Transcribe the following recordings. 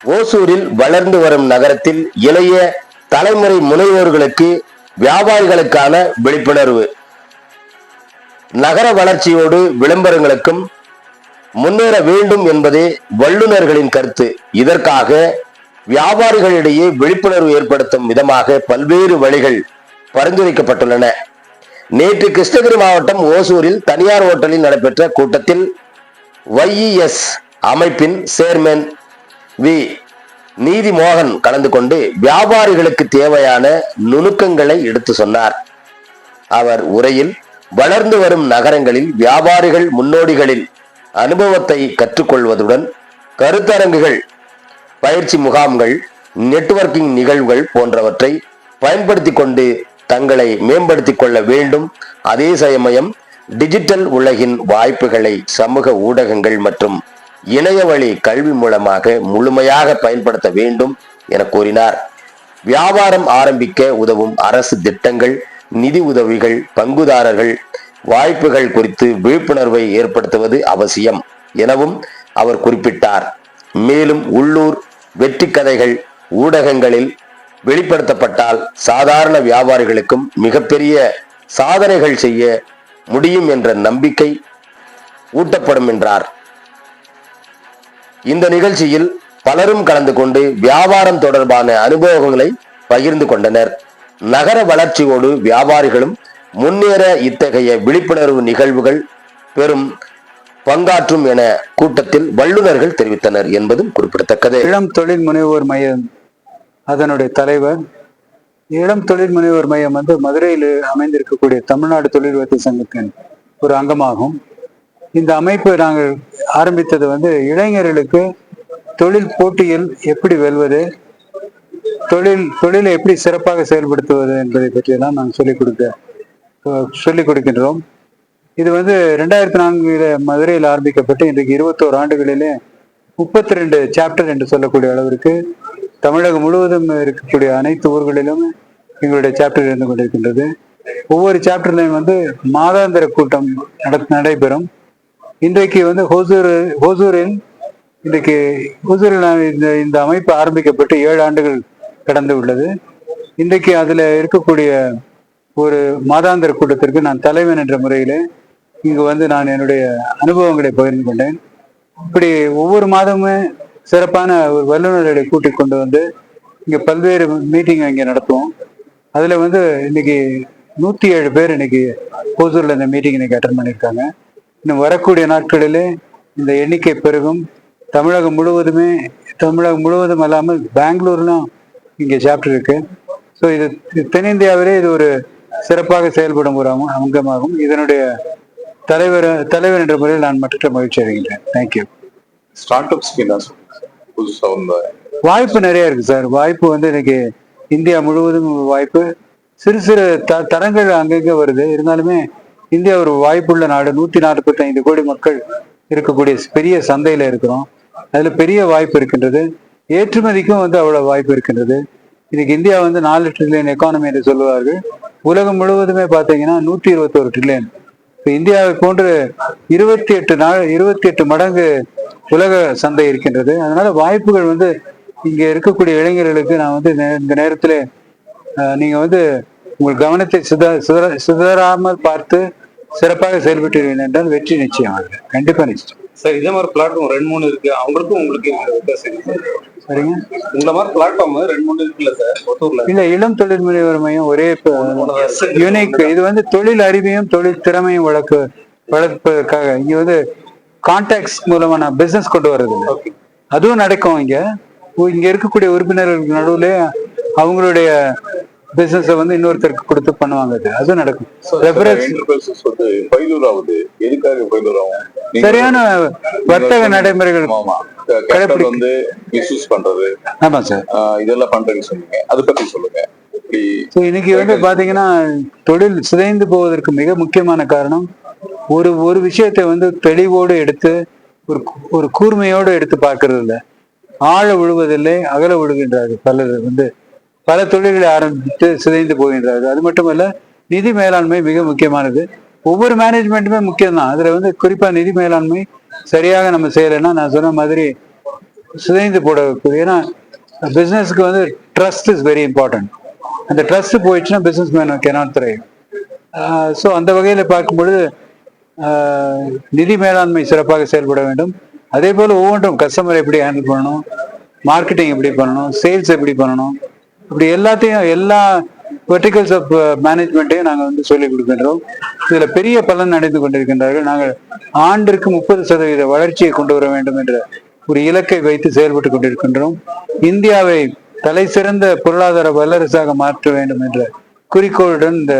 ஓசூரில் வளர்ந்து வரும் நகரத்தில் இளைய தலைமுறை முனைவோர்களுக்கு வியாபாரிகளுக்கான விழிப்புணர்வு. நகர வளர்ச்சியோடு விளம்பரங்களுக்கும் முன்னேற வேண்டும் என்பதே வல்லுநர்களின் கருத்து. இதற்காக வியாபாரிகளிடையே விழிப்புணர்வு ஏற்படுத்தும் விதமாக பல்வேறு வழிகள் பரிந்துரைக்கப்பட்டுள்ளன. நேற்று கிருஷ்ணகிரி மாவட்டம் ஓசூரில் தனியார் ஓட்டலில் நடைபெற்ற கூட்டத்தில் ஒய்இஎஸ் அமைப்பின் சேர்மன் வி. நீதி மோகன் கலந்து கொண்டு வியாபாரிகளுக்கு தேவையான நுணுக்கங்களை எடுத்து சொன்னார். அவர் உரையில் வளர்ந்து வரும் நகரங்களில் வியாபாரிகள் முன்னோடிகளில் அனுபவத்தை கற்றுக்கொள்வதுடன் கருத்தரங்குகள் பயிற்சி முகாம்கள் நெட்வொர்க்கிங் நிகழ்வுகள் போன்றவற்றை பயன்படுத்தி கொண்டு தங்களை மேம்படுத்திக் கொள்ள வேண்டும். அதே சமயம் டிஜிட்டல் உலகின் வாய்ப்புகளை சமூக ஊடகங்கள் மற்றும் இணையவழி கல்வி மூலமாக முழுமையாக பயன்படுத்த வேண்டும் என கூறினார். வியாபாரம் ஆரம்பிக்க உதவும் அரசு திட்டங்கள் நிதி உதவிகள் பங்குதாரர்கள் வாய்ப்புகள் குறித்து விழிப்புணர்வை ஏற்படுத்துவது அவசியம் எனவும் அவர் குறிப்பிட்டார். மேலும் உள்ளூர் வெற்றி கதைகள் ஊடகங்களில் வெளிப்படுத்தப்பட்டால் சாதாரண வியாபாரிகளுக்கும் மிகப்பெரிய சாதனைகள் செய்ய முடியும் என்ற நம்பிக்கை ஊட்டப்படும் என்றார். இந்த நிகழ்ச்சியில் பலரும் கலந்து கொண்டு வியாபாரம் தொடர்பான அனுபவங்களை பகிர்ந்து கொண்டனர். நகர வளர்ச்சியோடு வியாபாரிகளும் முன்னேற இத்தகைய விழிப்புணர்வு நிகழ்வுகள் பெரும் பங்காற்றும் என கூட்டத்தில் வல்லுநர்கள் தெரிவித்தனர் என்பதும் குறிப்பிடத்தக்கது. இளம் தொழில் முனைவோர் மையம் அதனுடைய தலைவர் இளம் தொழில் முனைவோர் மையம் வந்து மதுரையில் அமைந்திருக்கக்கூடிய தமிழ்நாடு தொழில் வர்த்தக சங்கத்தின் ஒரு அங்கமாகும். இந்த அமைப்பு நாங்கள் ஆரம்பித்தது வந்து இளைஞர்களுக்கு தொழில் போட்டியில் எப்படி வெல்வது தொழில் தொழிலை எப்படி சிறப்பாக செயல்படுத்துவது என்பதை பற்றியெல்லாம் நாங்கள் சொல்லிக் கொடுக்க சொல்லிக் கொடுக்கின்றோம். இது வந்து ரெண்டாயிரத்தி நான்கில் மதுரையில் ஆரம்பிக்கப்பட்டு இன்றைக்கு இருபத்தோரு ஆண்டுகளிலே முப்பத்தி ரெண்டு சாப்டர் என்று சொல்லக்கூடிய அளவிற்கு தமிழகம் முழுவதும் இருக்கக்கூடிய அனைத்து ஊர்களிலும் எங்களுடைய சாப்டர் இருந்து கொண்டிருக்கின்றது. ஒவ்வொரு சாப்டர்லையும் வந்து மாதாந்திர கூட்டம் நட- நடைபெறும். இன்றைக்கு வந்து ஹோசூர் ஹோசூரில் இன்றைக்கு ஹோசூரில் இந்த இந்த அமைப்பு ஆரம்பிக்கப்பட்டு ஏழு ஆண்டுகள் கடந்து உள்ளது. இன்றைக்கு அதில் இருக்கக்கூடிய ஒரு மாதாந்திர கூட்டத்திற்கு நான் தலைவன் என்ற முறையில் இங்கு வந்து நான் என்னுடைய அனுபவங்களை பகிர்ந்து கொண்டேன். இப்படி ஒவ்வொரு மாதமுமே சிறப்பான ஒரு வல்லுநர்களை கூட்டிக் கொண்டு வந்து இங்கே பல்வேறு மீட்டிங் இங்கே நடத்துவோம். அதில் வந்து இன்னைக்கு நூற்றி ஏழு பேர் இன்னைக்கு ஓசூரில் இந்த மீட்டிங் இன்னைக்கு அட்டன் பண்ணியிருக்காங்க. இன்னும் வரக்கூடிய நாட்களிலே இந்த எண்ணிக்கை பெருகும். தமிழகம் முழுவதுமே தமிழகம் முழுவதும் அல்லாமல் பெங்களூர்லாம் இங்கே சாப்டர் இருக்கு. ஸோ இது தென்னிந்தியாவிலே இது ஒரு சிறப்பாக செயல்படும் ஒரு அங்கமாகும். இதனுடைய தலைவர் தலைவர் என்ற முறையில் நான் மற்ற மகிழ்ச்சி அடைகின்றேன். தேங்க்யூ ஸ்டார்ட் அப்ஸ்க்கு என்ன புதுசா வந்தாங்க வாய்ப்பு நிறைய இருக்கு சார். வாய்ப்பு வந்து இன்னைக்கு இந்தியா முழுவதும் வாய்ப்பு. சிறு சிறு த தரங்கள் அங்கங்கே வருது. இருந்தாலுமே இந்தியா ஒரு வாய்ப்புள்ள நாடு. நூத்தி நாற்பத்தி ஐந்து கோடி மக்கள் இருக்கக்கூடிய பெரிய சந்தையில இருக்கிறோம். அதுல பெரிய வாய்ப்பு இருக்கின்றது. ஏற்றுமதிக்கும் வந்து அவ்வளவு வாய்ப்பு இருக்கின்றது. இதுக்கு இந்தியா வந்து நாலு ட்ரில்லியன் எக்கானமி என்று சொல்லுவார்கள். உலகம் முழுவதுமே பார்த்தீங்கன்னா நூற்றி இருபத்தோரு ட்ரில்லியன் இப்போ இந்தியாவை போன்று இருபத்தி எட்டு நாள் இருபத்தி எட்டு மடங்கு உலக சந்தை இருக்கின்றது. அதனால வாய்ப்புகள் வந்து இங்க இருக்கக்கூடிய இளைஞர்களுக்கு நான் வந்து இந்த நேரத்தில் நீங்க வந்து உங்கள் கவனத்தை சித சிதற சிதறாமல் பார்த்து சிறப்பாக செயல்பட்டீர்கள் என்றால் வெற்றி நிச்சயமாக கண்டிப்பா நிச்சயம். சார் இதே மாதிரி பிளாட்ஃபார்ம் ரெண்டு மூணு இருக்கு. அவங்களுக்கும் உங்களுக்கு வித்தியாசம் சரிங்க. இந்த மாதிரி பிளாட்ஃபார்ம் ரெண்டு மூணு இருக்குல்ல சார்? ஒத்தூர்ல. இல்ல இளம் தொழில் முனைவர் மையம் ஒரே யூனிக் இது வந்து தொழில் அறிவையும் தொழில் திறமையும் வளர்க்க வளர்ப்பதற்காக. இங்க வந்து கான்டாக்ட்ஸ் மூலமா நான் பிசினஸ் கொண்டு வர்றது. அதுவும் நடக்கும் இங்க. இங்க இருக்கக்கூடிய உறுப்பினர்களுக்கு நடுவுல அவங்களுடைய பிசினஸ வந்து இன்னொருத்தருக்கு கொடுத்து பண்ணுவாங்க அது. அதுவும் நடக்கும். சரியான வர்த்தக நடைமுறைகள் வந்து மிஸ்யூஸ் பண்றது. ஆமா சார் இதெல்லாம் பண்றேன்னு சொன்னீங்க. அதை பத்தி சொல்லுங்க. இன்னைக்கு வந்து பாத்தீங்கன்னா தொழில் சிதைந்து போவதற்கு மிக முக்கியமான காரணம் ஒரு ஒரு விஷயத்தை வந்து தெளிவோடு எடுத்து ஒரு ஒரு கூர்மையோடு எடுத்து பார்க்கறது இல்லை ஆழ விழுவதில்லை அகல விழுகின்றார்கள் பலர் வந்து பல தொழில்களை ஆரம்பித்து சிதைந்து போகின்றார்கள் அது மட்டுமல்ல நிதி மேலாண்மை மிக முக்கியமானது. ஒவ்வொரு மேனேஜ்மெண்ட்டுமே முக்கியம்தான். அதில் வந்து குறிப்பாக நிதி மேலாண்மை சரியாக நம்ம செய்யலைன்னா நான் சொன்ன மாதிரி சிதைந்து போடக்கூடிய ஏன்னா பிஸ்னஸ்க்கு வந்து ட்ரஸ்ட் இஸ் வெரி இம்பார்ட்டன்ட் அந்த ட்ரஸ்ட் போயிடுச்சுன்னா பிஸ்னஸ் மேன் கேனாட் திரையும் ஸோ அந்த வகையில் பார்க்கும் பொழுது நிதி மேலாண்மை சிறப்பாக செயல்பட வேண்டும். அதே போல் ஒவ்வொன்றும் கஸ்டமர் எப்படி ஹேண்டில் பண்ணணும் மார்க்கெட்டிங் எப்படி பண்ணணும் சேல்ஸ் எப்படி பண்ணணும் இப்படி எல்லாத்தையும் எல்லா வெர்டிகல்ஸ் ஆஃப் மேனேஜ்மெண்ட்டையும் நாங்கள் வந்து சொல்லிக் கொடுக்கின்றோம். இதில் பெரிய பலன் அடைந்து கொண்டிருக்கின்றார்கள். நாங்கள் ஆண்டிற்கு முப்பது சதவீத வளர்ச்சியை கொண்டு வர வேண்டும் என்ற ஒரு இலக்கை வைத்து செயல்பட்டு கொண்டிருக்கின்றோம். இந்தியாவை தலை சிறந்த பொருளாதார வல்லரசாக மாற்ற வேண்டும் என்ற குறிக்கோளுடன் இந்த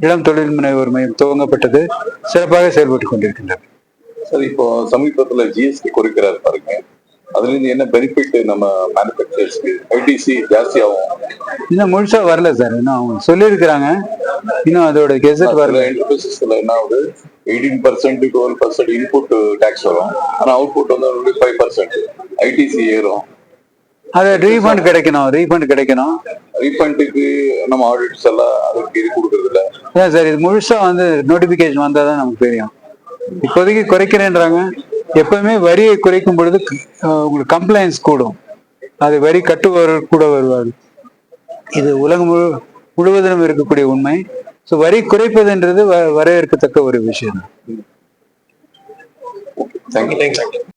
இளம் தொழில் முனைவோர் மையம் துவங்கப்பட்டது சிறப்பாக செயல்பட்டு கொண்டிருக்கின்றது. சார் இப்போ சமீபத்துல ஜிஎஸ்டி குறைக்கிறாரு பாருங்க. அதுல இருந்து என்ன பெனிஃபிட் நம்ம மேனுஃபேக்சர்ஸ்க்கு ஐடிசி ஜாஸ்தி ஆகும் இன்னும் முழுசா வரல சார். இன்னும் அவங்க சொல்லியிருக்கிறாங்க. இன்னும் அதோட கெசட் வரல. என்டர்பிரைசஸ்ல என்ன ஆகுது? Eighteen percent twelve percent input tax வரும். ஆனா அவுட்புட் வந்து ஃபைவ் பர்சன்ட் ஐடிசி ஏறும். அது ரீஃபண்ட் கிடைக்கணும் ரீஃபண்ட் கிடைக்கணும். ரீஃபண்டுக்கு நம்ம ஆடிட்ஸ் எல்லாம் அதுக்கு இது கொடுக்கறது இல்ல சார் இது முழுசா வந்து நோட்டிபிகேஷன் வந்தால் தான் நமக்கு தெரியும். இப்போதைக்கு குறைக்கிறேன்றாங்க. எப்பவுமே வரியை குறைக்கும் பொழுது உங்களுக்கு கம்ப்ளைண்ட்ஸ் கூடும். அது வரி கட்டுபவர்கள் கூட வருவார்கள் இது உலகம் முழு முழுவதிலும் இருக்கக்கூடிய உண்மை. ஸோ வரி குறைப்பதுன்றது வ- வரவேற்கத்தக்க ஒரு விஷயம். தேங்க்யூ